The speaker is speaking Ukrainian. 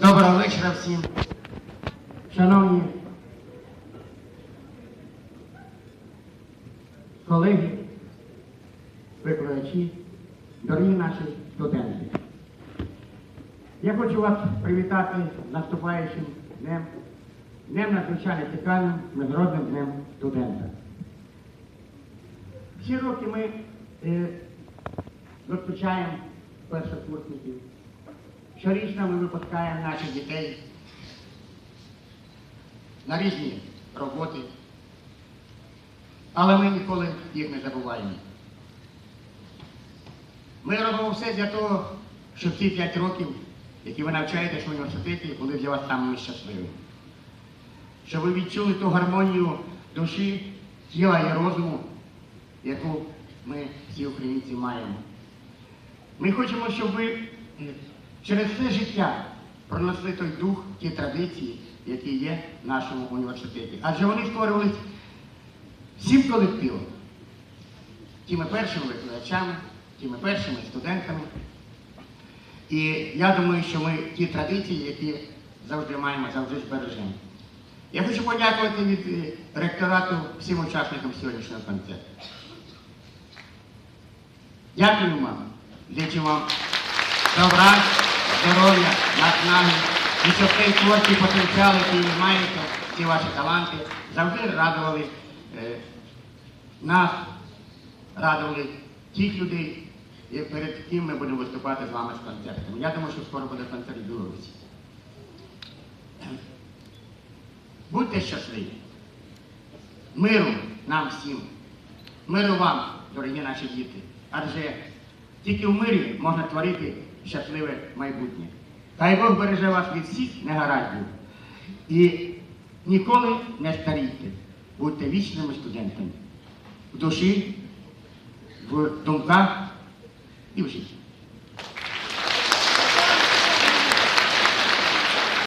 Доброго вечора всім. Шановні колеги, викладачі, дорогі наші студенти. Я хочу вас привітати наступаючим днем, днем надзвичайно цікавим Міжнародним днем студента. Всі роки ми е, зустрічаємо першокурсників. Щорічно ми випускаємо наших дітей на різні роботи, але ми ніколи їх не забуваємо. Ми робимо все для того, щоб ці 5 років, які ви навчаєтесь в університеті, були для вас самими щасливими. Щоб ви відчули ту гармонію душі, тіла і розуму, яку ми всі українці маємо. Ми хочемо, щоб ви через все життя пронесли той дух, ті традиції, які є в нашому університеті. Адже вони створювались всім колективом, тими першими викладачами, тими першими студентами. І я думаю, що ми ті традиції, які завжди маємо, завжди збережемо. Я хочу подякувати від е, ректорату всім учасникам сьогоднішнього концерту. Дякую вам. Зичу вам добра, здоров'я, наснаги. І щоб цей творчий потенціал, який маєте, ці ваші таланти, завжди радували е, нас, радували тих людей, і перед ким ми будемо виступати з вами з концертами. Я думаю, що скоро буде концерт в Білорусі. Будьте щасливі. Миру нам всім. Миру вам, дорогі наші діти. Адже тільки в мирі можна творити щасливе майбутнє. Хай Бог береже вас від всіх негараздів. І ніколи не старійте. Будьте вічними студентами. В душі, в думках і в житті.